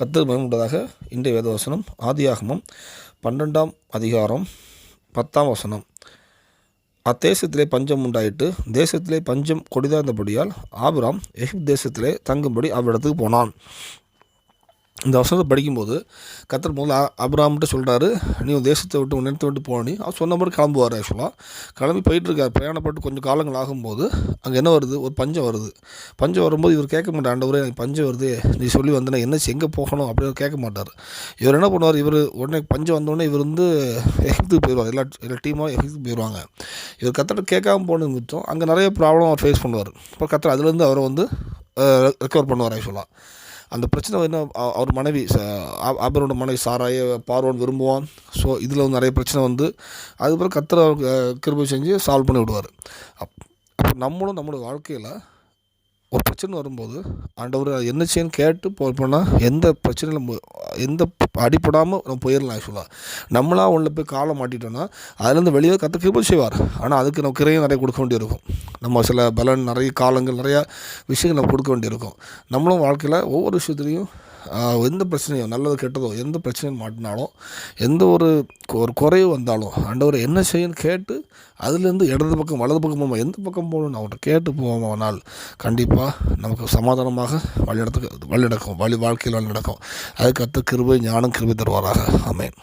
கத்தர் பயமுண்டதாக இன்றைய வேதவசனம் ஆதியாகமம் பன்னெண்டாம் அதிகாரம் பத்தாம் வசனம். அத்தேசத்திலே பஞ்சம் உண்டாயிட்டு தேசத்திலே பஞ்சம் கொடிதார்ந்தபடியால் ஆபிராம் எகிப்து தேசத்திலே தங்கும்படி அவரிடத்துக்கு போனான். இந்த வசனத்தை படிக்கும்போது கத்தர் முதல்ல அப்ராம்கிட்ட சொல்கிறாரு நீ உன் தேசத்தை விட்டு உன் நிலத்தை விட்டு போனி அவர் சொன்ன மாதிரி கிளம்புவார் ஆக்சுவலாக கிளம்பி போயிட்டுருக்கார். பிரயாணப்பட்டு கொஞ்சம் காலங்கள் ஆகும்போது அங்கே என்ன வருது? ஒரு பஞ்சம் வருது. பஞ்சம் வரும்போது இவர் கேட்க மாட்டார் ஆண்டவரே எனக்கு பஞ்சம் வருது. நீ சொல்லி வந்தேன்னா என்ன எங்கே போகணும்? அப்படின்னு கேட்க மாட்டார். இவர் என்ன பண்ணுவார்? இவர் உடனே பஞ்சம் வந்தோடனே இவர் வந்து எகிப்துக்கு போயிடுவார் எல்லா எல்லா டீமாக எகிப்துக்கு போயிடுவாங்க இவர் கத்தட்ட கேட்காம போனது மிச்சம் அங்கே நிறைய ப்ராப்ளம் அவர் ஃபேஸ் பண்ணுவார். இப்போ கத்தர் அதுலேருந்து அவரை வந்து ரெக்கவர் பண்ணுவார் ஆக்சுவலாக அந்த பிரச்சனை என்ன அவர் மனைவி ச- மனைவி சாராய பார்வோன் விரும்புவான். ஸோ இதில் வந்து நிறைய பிரச்சனை வந்து அதுக்கப்புறம் கத்திர கிருபை செஞ்சு சால்வ் பண்ணி விடுவார். அப் அப்போ நம்மளும் நம்மளோட வாழ்க்கையில் ஒரு பிரச்சனை வரும்போது ஆண்டவர் அது என்ன செய்யணும் கேட்டு போனால் எந்த பிரச்சனையில் எந்த அடிப்படாமல் நம்ம போயிடலாம் ஆக்சுவலாக நம்மளாக உள்ள போய் காலை மாட்டிட்டோம்னா அதுலேருந்து வெளியே கற்று கிருபை செய்வார். ஆனால் அதுக்கு நம்ம கிரையும் நிறைய கொடுக்க வேண்டியிருக்கும். நம்ம சில பலன் நிறைய காலங்கள் நிறையா விஷயங்கள் நம்ம கொடுக்க வேண்டியிருக்கும். நம்மளும் வாழ்க்கையில் ஒவ்வொரு விஷயத்துலையும் எந்த பிரச்சனையோ நல்லது கெட்டதோ எந்த பிரச்சனையும் மாட்டினாலும் எந்த ஒரு ஒரு குறைவு வந்தாலும் ஆண்டவர் என்ன செய்யணும் கேட்டு அதுலேருந்து இடது பக்கம் வலது பக்கம் போமா எந்த பக்கம் போகணும்னு அவர்கிட்ட கேட்டு போவோமானால் கண்டிப்பாக நமக்கு சமாதானமாக வழிநடத்துக்கு வழி நடக்கும் வழி வாழ்க்கையில் வழி நடக்கும் அதுக்கு அத்த கிருபை ஞானம் கிருபை தருவாராக. அமேன்